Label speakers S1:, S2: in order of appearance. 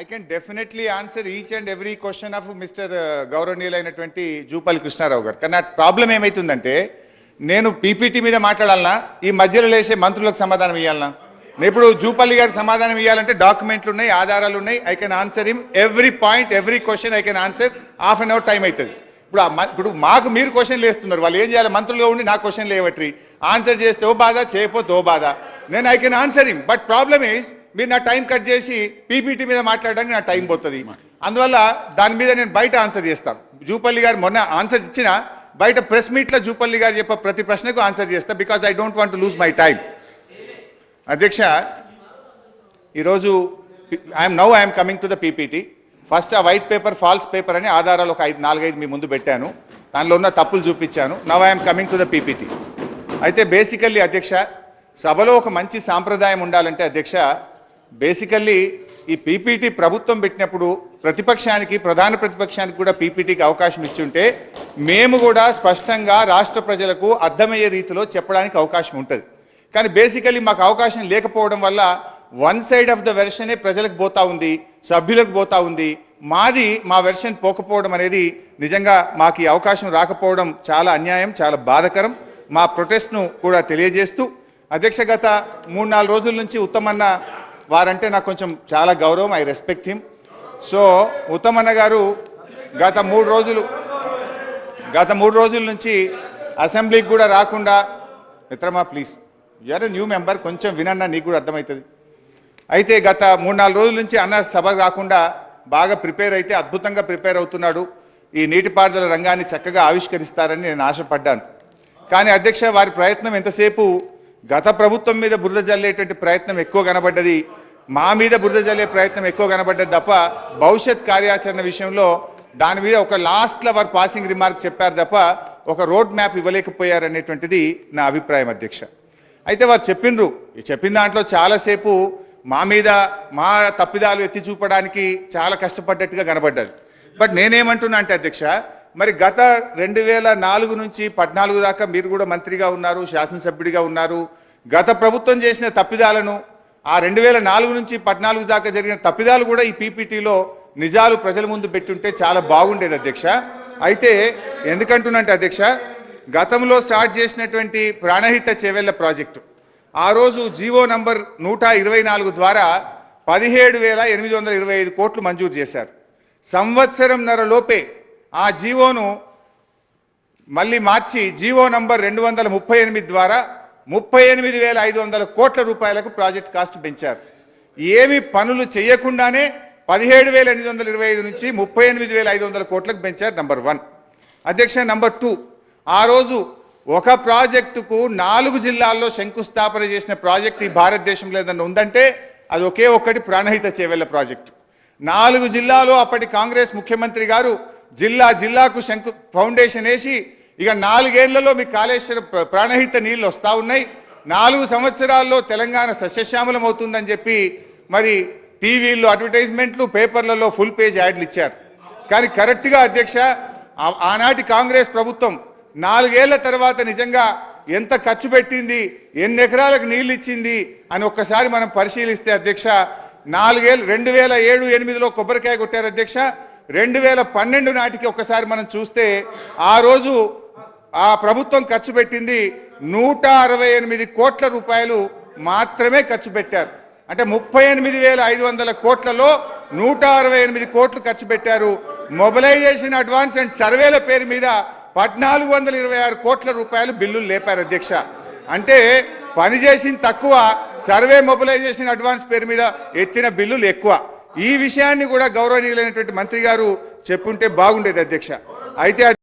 S1: I can definitely answer each and every question of mister గౌరవనీయులైనటువంటి Jupally Krishnarao garu. కానీ నా problem ఏమైతుందంటే నేను పీపీటీ మీద మాట్లాడాలనా? ఈ మధ్యలో లేచే మంత్రులకు సమాధానం ఇవ్వాలనా నేను ఇప్పుడు జూపల్లి గారికి సమాధానం ఇవ్వాలంటే డాక్యుమెంట్లు ఉన్నాయి ఆధారాలు ఉన్నాయి I can answer him every point every question I can answer half an hour time అవుతుంది. ఇప్పుడు ఇప్పుడు మాకు మీరు క్వశ్చన్లు వేస్తున్నారు వాళ్ళు ఏం చేయాలి? మంత్రులుగా ఉండి నా క్వశ్చన్ ఏవట్రి ఆన్సర్ చేస్తే ఓ బాధ చేయకపోతే ఓ బాధ. నేను I can answer him but problem is మీరు నా టైం కట్ చేసి పీపీటీ మీద మాట్లాడడానికి నా టైం పోతుంది. అందువల్ల దాని మీద నేను బయట ఆన్సర్ చేస్తాను. జూపల్లి గారు మొన్న ఆన్సర్ ఇచ్చిన బయట ప్రెస్ మీట్లో జూపల్లి గారు చెప్పే ప్రతి ప్రశ్నకు ఆన్సర్ చేస్తా because I don't want lose my time అధ్యక్ష ఈరోజు I'm now I'm coming to the PPT first ఆ వైట్ పేపర్ ఫాల్స్ పేపర్ అని ఆధారాలు ఒక ఐదు నాలుగైదు మీ ముందు పెట్టాను. దానిలో ఉన్న తప్పులు చూపించాను. Now I'm coming to the PPT అయితే బేసికల్లీ అధ్యక్ష సభలో ఒక మంచి సాంప్రదాయం ఉండాలంటే అధ్యక్ష బేసికల్లీ ఈ పీపీటీ ప్రభుత్వం పెట్టినప్పుడు ప్రతిపక్షానికి ప్రధాన ప్రతిపక్షానికి కూడా పీపీటీకి అవకాశం ఇచ్చుంటే మేము కూడా స్పష్టంగా రాష్ట్ర ప్రజలకు అర్థమయ్యే రీతిలో చెప్పడానికి అవకాశం ఉంటుంది. కానీ బేసికలీ మాకు అవకాశం లేకపోవడం వల్ల వన్ సైడ్ ఆఫ్ ద వెర్షనే ప్రజలకు పోతా ఉంది సభ్యులకు పోతా ఉంది. మాది మా వెర్షన్ పోకపోవడం అనేది నిజంగా మాకు ఈ అవకాశం రాకపోవడం చాలా అన్యాయం చాలా బాధకరం. మా ప్రొటెస్ట్ను కూడా తెలియజేస్తూ అధ్యక్ష గత మూడు నాలుగు రోజుల నుంచి ఉత్తమన్న వారంటే నాకు కొంచెం చాలా గౌరవం I respect him so Uttamanna garu గత మూడు రోజులు గత మూడు రోజుల నుంచి అసెంబ్లీకి కూడా రాకుండా మిత్రమా ప్లీజ్ యూఆర్ న్యూ మెంబర్ కొంచెం వినన్నా నీకు కూడా అర్థమవుతుంది. అయితే గత మూడు నాలుగు రోజుల నుంచి అన్న సభ రాకుండా బాగా ప్రిపేర్ అయితే అద్భుతంగా ప్రిపేర్ అవుతున్నాడు. ఈ నీటిపారుదల రంగాన్ని చక్కగా ఆవిష్కరిస్తారని నేను ఆశపడ్డాను. కానీ అధ్యక్ష వారి ప్రయత్నం ఎంతసేపు గత ప్రభుత్వం మీద బురద జల్లేటువంటి ప్రయత్నం ఎక్కువ కనబడ్డది. మా మీద బురద జల్లే ప్రయత్నం ఎక్కువ కనబడ్డది తప్ప భవిష్యత్ కార్యాచరణ విషయంలో దాని మీద ఒక లాస్ట్లో వారు పాసింగ్ రిమార్క్ చెప్పారు తప్ప ఒక రోడ్ మ్యాప్ ఇవ్వలేకపోయారు అనేటువంటిది నా అభిప్రాయం అధ్యక్ష. అయితే వారు చెప్పిండ్రు. చెప్పిన దాంట్లో చాలాసేపు మా మీద మా తప్పిదాలు ఎత్తి చూపడానికి చాలా కష్టపడ్డట్టుగా కనబడ్డది. బట్ నేనేమంటున్నా అంటే అధ్యక్ష మరి గత రెండు వేల నాలుగు నుంచి పద్నాలుగు దాకా మీరు కూడా మంత్రిగా ఉన్నారు శాసనసభ్యుడిగా ఉన్నారు. గత ప్రభుత్వం చేసిన తప్పిదాలను ఆ రెండు వేల నాలుగు నుంచి పద్నాలుగు దాకా జరిగిన తప్పిదాలు కూడా ఈ పీపీటీలో నిజాలు ప్రజల ముందు పెట్టుంటే చాలా బాగుండేది అధ్యక్ష. అయితే ఎందుకంటున్నంటే అధ్యక్ష గతంలో స్టార్ట్ చేసినటువంటి ప్రాణహిత చేవెళ్ళ ప్రాజెక్టు ఆ రోజు జీవో నంబర్ నూట ఇరవై నాలుగు ద్వారా పదిహేడు వేల ఎనిమిది వందల ఇరవై ఐదు కోట్లు మంజూరు చేశారు. సంవత్సరంన్నర లోపే ఆ జీవోను మళ్ళీ మార్చి జీవో నంబర్ రెండు వందల ముప్పై ఎనిమిది ద్వారా ముప్పై ఎనిమిది వేల ఐదు వందల కోట్ల రూపాయలకు ప్రాజెక్ట్ కాస్ట్ పెంచారు. ఏమి పనులు చేయకుండానే పదిహేడు వేల ఎనిమిది వందల ఇరవై ఐదు నుంచి ముప్పై ఎనిమిది వేల ఐదు వందల కోట్లకు పెంచారు నంబర్ వన్. అధ్యక్ష నంబర్ టూ ఆ రోజు ఒక ప్రాజెక్టుకు నాలుగు జిల్లాల్లో శంకుస్థాపన చేసిన ప్రాజెక్ట్ ఈ భారతదేశంలో ఏదన్నా ఉందంటే అది ఒకే ఒక్కటి ప్రాణహిత చేవెళ్ళ ప్రాజెక్టు. నాలుగు జిల్లాలో అప్పటి కాంగ్రెస్ ముఖ్యమంత్రి గారు జిల్లా జిల్లాకు శంకు ఫౌండేషన్ వేసి ఇక నాలుగేళ్ళలో మీ కాళేశ్వర ప్ర- ప్రాణహిత నీళ్ళు వస్తూ ఉన్నాయి. నాలుగు సంవత్సరాల్లో తెలంగాణ సస్యశ్యామలం అవుతుందని చెప్పి మరి టీవీల్లో అడ్వర్టైజ్మెంట్లు పేపర్లలో ఫుల్ పేజ్ యాడ్లు ఇచ్చారు. కానీ కరెక్ట్గా అధ్యక్ష ఆనాటి కాంగ్రెస్ ప్రభుత్వం నాలుగేళ్ళ తర్వాత నిజంగా ఎంత ఖర్చు పెట్టింది ఎన్ని ఎకరాలకు నీళ్ళు ఇచ్చింది అని ఒక్కసారి మనం పరిశీలిస్తే అధ్యక్ష నాలుగేళ్ళు రెండు వేల ఏడు ఎనిమిదిలో కొబ్బరికాయ కొట్టారు అధ్యక్ష. రెండు వేల పన్నెండు నాటికి ఒక్కసారి మనం చూస్తే ఆ రోజు ఆ ప్రభుత్వం ఖర్చు పెట్టింది నూట అరవై ఎనిమిది కోట్ల రూపాయలు మాత్రమే ఖర్చు పెట్టారు. అంటే ముప్పై ఎనిమిది వేల ఐదు వందల కోట్లలో నూట అరవై ఎనిమిది కోట్లు ఖర్చు పెట్టారు. మొబిలైజేషన్ అడ్వాన్స్ అండ్ సర్వేల పేరు మీద పద్నాలుగు వందల ఇరవై ఆరు కోట్ల రూపాయలు బిల్లులు లేపారు అధ్యక్ష. అంటే పని చేసిన తక్కువ సర్వే మొబిలైజేషన్ అడ్వాన్స్ పేరు మీద ఎత్తిన బిల్లులు ఎక్కువ. ఈ విషయాన్ని కూడా గౌరవనీయులైనటువంటి మంత్రి గారు చెప్పుంటే బాగుండేది అధ్యక్ష. అయితే